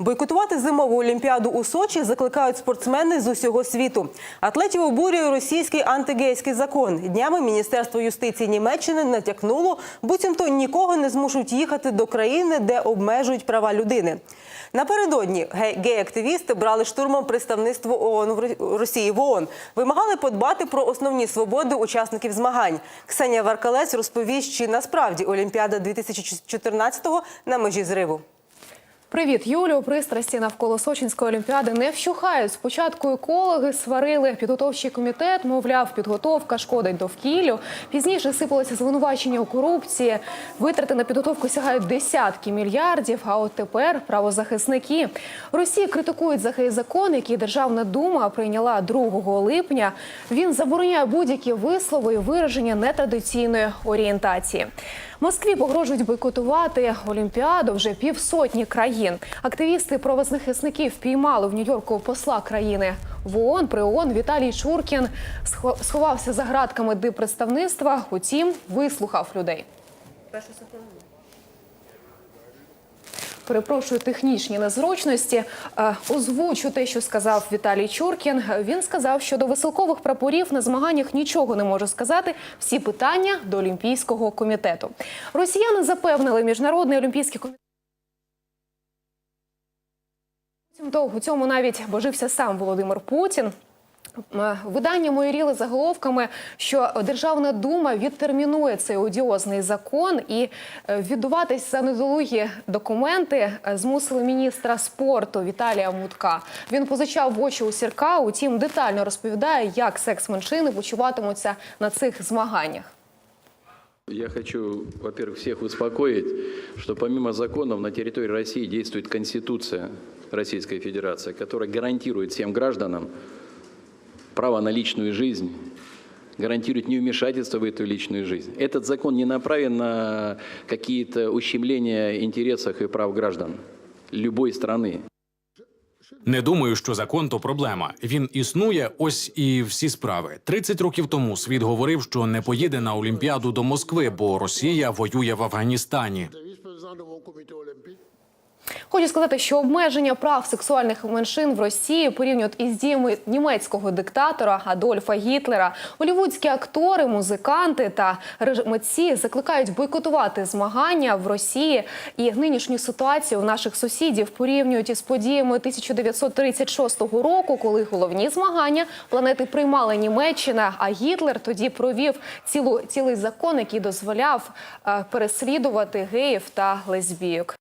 Бойкотувати зимову олімпіаду у Сочі закликають спортсмени з усього світу. Атлетів обурює російський антигейський закон. Днями Міністерство юстиції Німеччини натякнуло, буцімто нікого не змушуть їхати до країни, де обмежують права людини. Напередодні гей- гей-активісти брали штурмом представництво ООН в Росії в ООН. Вимагали подбати про основні свободи учасників змагань. Ксенія Варкалець розповість, чи насправді Олімпіада 2014-го на межі зриву. Привіт, Юлю. Пристрасті навколо Сочинської олімпіади не вщухають. Спочатку екологи сварили підготовчий комітет, мовляв, підготовка шкодить довкіллю. Пізніше сипалося звинувачення у корупції. Витрати на підготовку сягають десятки мільярдів. А от тепер правозахисники Росії критикують за закон, який Державна дума прийняла 2 липня. Він забороняє будь-які вислови і вираження нетрадиційної орієнтації. Москві погрожують бойкотувати Олімпіаду вже півсотні країн. Активісти правозахисників піймали в Нью-Йорку посла країни в ООН. При ООН Віталій Чуркін схо- сховався за градками диппредставництва, утім вислухав людей. Перепрошую технічні незручності. Е, Озвучу те, що сказав Віталій Чуркін. Він сказав, що до веселкових прапорів на змаганнях нічого не може сказати. Всі питання до Олімпійського комітету. Росіяни запевнили міжнародний олімпійський комітет. У цьому навіть божився сам Володимир Путін. М, Видання моїріли заголовками, що Державна дума відтермінує цей одіозний закон і е, віддуватись за недолугі документи е, змусили міністра спорту Віталія Мутка. Він позичав в очі у сірка, утім детально розповідає, як секс-меншини почуватимуться на цих змаганнях. Я хочу, во-первых, всех успокоить, что помимо законов на территории России действует Конституция Российской Федерации, которая гарантирует всем гражданам право на личную жизнь, гарантирует невмешательство в эту личную жизнь. Этот закон не направлен на какие-то ущемления интересов и прав граждан любой страны. Не думаю, що закон то проблема. Він існує, ось і всі справи. 30 років тому світ говорив, що не поїде на Олімпіаду до Москви, бо Росія воює в Афганістані. Хочу сказати, що обмеження прав сексуальних меншин в Росії порівнюють із діями німецького диктатора Адольфа Гітлера. Голівудські актори, музиканти та митці закликають бойкотувати змагання в Росії. І нинішню ситуацію в наших сусідів порівнюють із подіями 1936 року, коли головні змагання планети приймала Німеччина. А Гітлер тоді провів цілу цілий закон, який дозволяв е, переслідувати геїв та лесбійок.